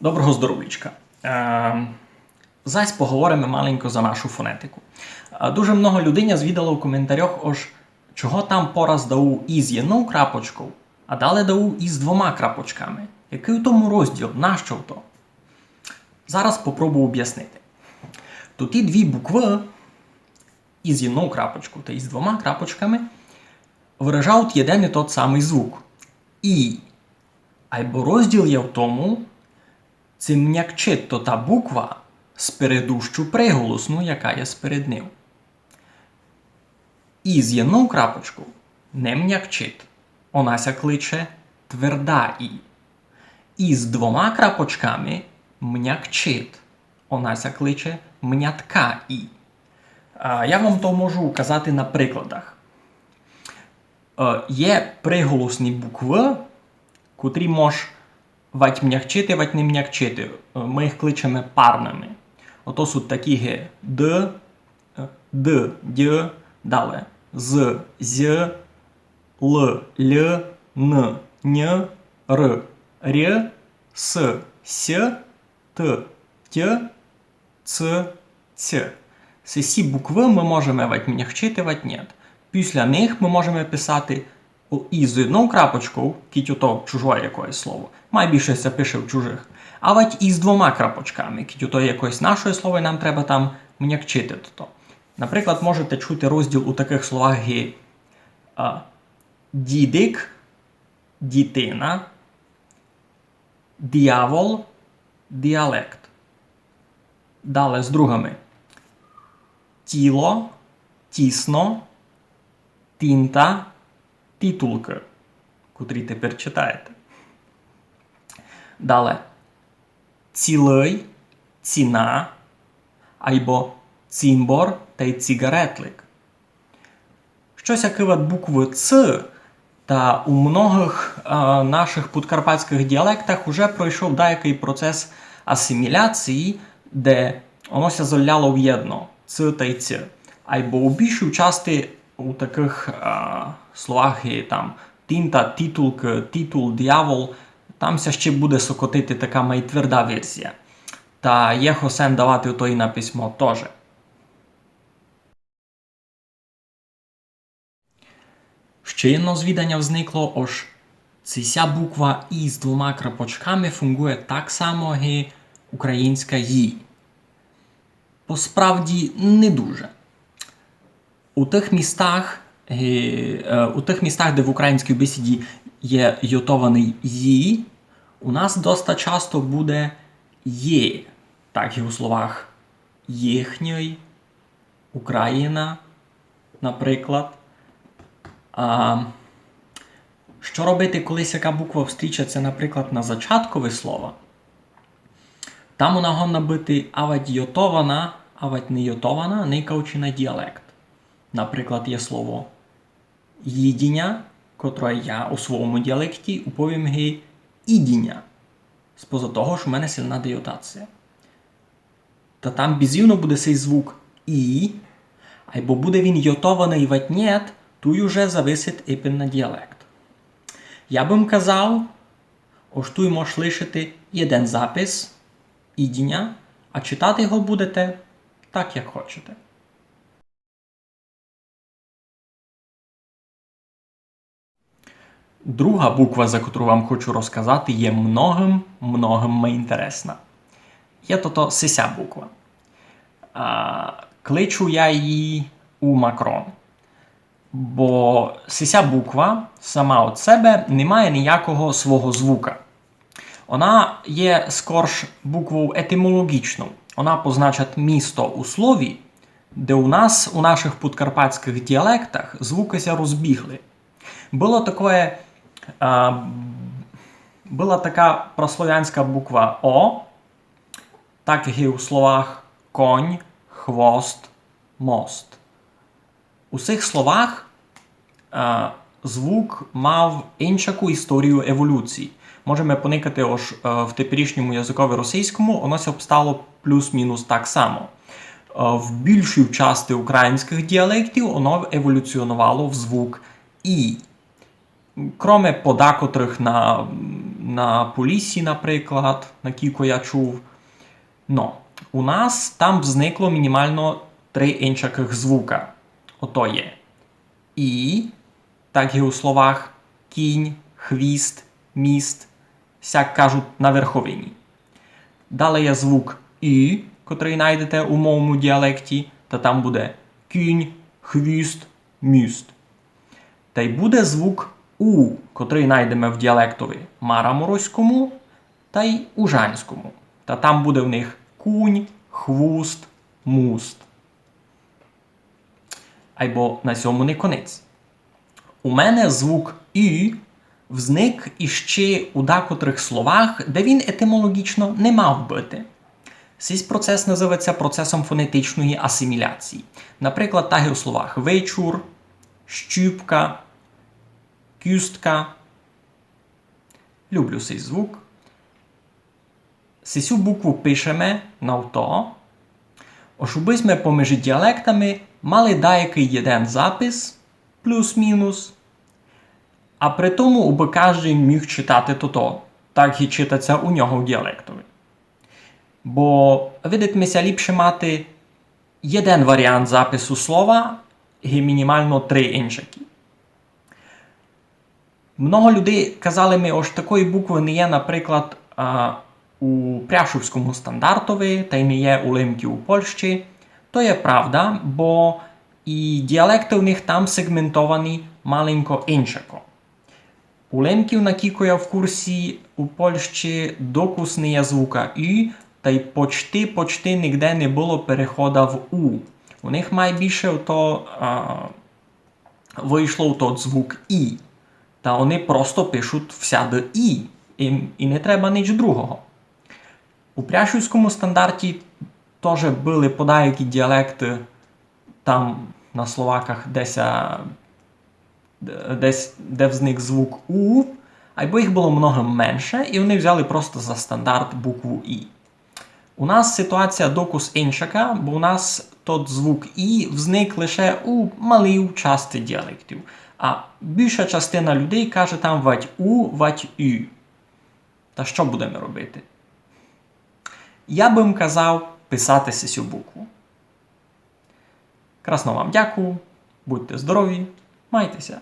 Доброго здоров'ячка. Е, Зась поговоримо маленько за нашу фонетику. Е, Дуже много людей звідало в коментарях, ож чого там пораз дав із єдною крапочкою, а далі дав із двома крапочками. Який у тому розділ? Нащо то? Зараз попробую об'яснити. То ті дві букви із єдною крапочкою та із двома крапочками виражають єдин і тот самий звук. І. Або розділ є в тому, цим м'якчить то та буква з передущу приголосну, яка є сперед ним. І з єдною крапочку не м'якчить. Онася кличе тверда І. І з двома крапочками м'якчить. Онася кличе мнятка І. Я вам то можу казати на прикладах. Е, Є приголосні букви, котрі мож вать м'якчити, вать не м'якчити. Е, Ми їх кличемо парними. Ото суть такі ге Д, е, Д, Д, далі З, З, Л, Л, Н, Н, Р, Р, С, С, Т, Т, Ц, Ц. Це букви ми можемо вать м'якчити, вать ні. Після них ми можемо писати і з одною крапочкою, кіть ото чужое якесь слово. Найбільше це пише в чужих. А вать і з двома крапочками, кіть ото якесь наше слово, і нам треба там м'якчити то. Наприклад, можете чути розділ у таких словах гі дідик, дітина, діявол, діалект. Далі з другими. Тіло, тісно, тінта, титулки, котрі тепер читаєте. Далі. Цілий, ціна, або цимбор та й цигаретлик. Щось як от букви Ц та у многих е, наших подкарпатських діалектах вже пройшов деякий процес асиміляції, де воно ся золяло в єдно Ц та й Ц. Або у більшій часті у таких е, словах є там тінта, титулк, титул, дьявол, там ся ще буде сокотити така майтверда версія. Та є хосен давати той на письмо теж. Ще jedno звідання взникло, ож цися буква І з двома крапочками фунгує так само, як і українська «ї». По справді не дуже. У тих містах, е, е, у тих містах, де в українській бесіді є йотований «ї», у нас доста часто буде «є», так і у словах їхньої, Україна, наприклад. А, що робити, коли яка буква встрічається, наприклад, на зачаткове слово? Там вона гонна бути авать йотована, авать не йотована, не на діалект. Наприклад, є слово їдіння, котре я у своєму діалекті уповім ги ідіння. Споза того, що в мене сильна діотація. Та там безівно буде цей звук і, або буде він йотований ватнєт, tu вже зависить іпен на діалект. Я бим казав, ось тут можеш лишити один запис ідіння, а читати його будете так, як хочете. Друга буква, за яку вам хочу розказати, є многим многим інтересна. Є то то сися буква. А, кличу я її у Макрон. Бо сися буква сама від себе не має ніякого свого звука. Вона є скорш буквою етимологічну. Вона позначить місто у слові, де у нас у наших подкарпатських діалектах звукися розбігли. Було таке, була така прослов'янська буква О, так і у словах конь, хвост, мост. У цих словах звук мав іншу історію еволюції. Можемо поникати ож, е, в теперішньому язикові російському, воно ся обстало плюс-мінус так само. Е, в більшій часті українських діалектів воно еволюціонувало в звук І. Кроме подакотрих на на Поліссі, наприклад, на кілько я чув. Но у нас там зникло мінімально три інших звука. Ото є і, так і у словах кінь, хвіст, міст, сяк кажуть на верховині. Далі є звук І, котрий знайдете у моєму діалекті, та там буде кінь, хвіст, міст. Та й буде звук У, котрий знайдемо в діалектові мараморозькому та й ужанському. Та там буде в них кунь, хвуст, муст. Айбо на цьому не конець. У мене звук «ü» взник іще у декотрих словах, де він етимологічно не мав бути. Цей процес називається процесом фонетичної асиміляції. Наприклад, так і у словах вечур, щупка, кюстка. Люблю цей звук. Цю букву пишемо на то, щоб ми поміж діалектами мали деякий один запис, плюс-мінус, а при тому, аби кожен міг читати то-то, так і читаться у нього в діалектові. Бо, видитимеся, ліпше мати один варіант запису слова і мінімально три іншаки. Много людей казали ми, ось такої букви не є, наприклад, у пряшовському стандартові, та й не є у лимки у Польщі. То є правда, бо і діалекти у них там сегментовані маленько іншако. У лемків, на кіко я в курсі у Польщі докус не є звука «ü», та й почти почти ніде не було перехода в У. У них найбільше то, а, вийшло в тот звук І. Та вони просто пишуть всяде І. І, і не треба ніч другого. У пряшівському стандарті теж були подаякі діалекти там на словаках десь, десь де взник звук У, або їх було много менше, і вони взяли просто за стандарт букву І. У нас ситуація докус іншака, бо у нас тот звук І взник лише у малій часті діалектів. А більша частина людей каже там вать У, вать Ю. Та що будемо робити? Я би їм казав писати цю букву. Красно вам дякую, будьте здорові, майтеся!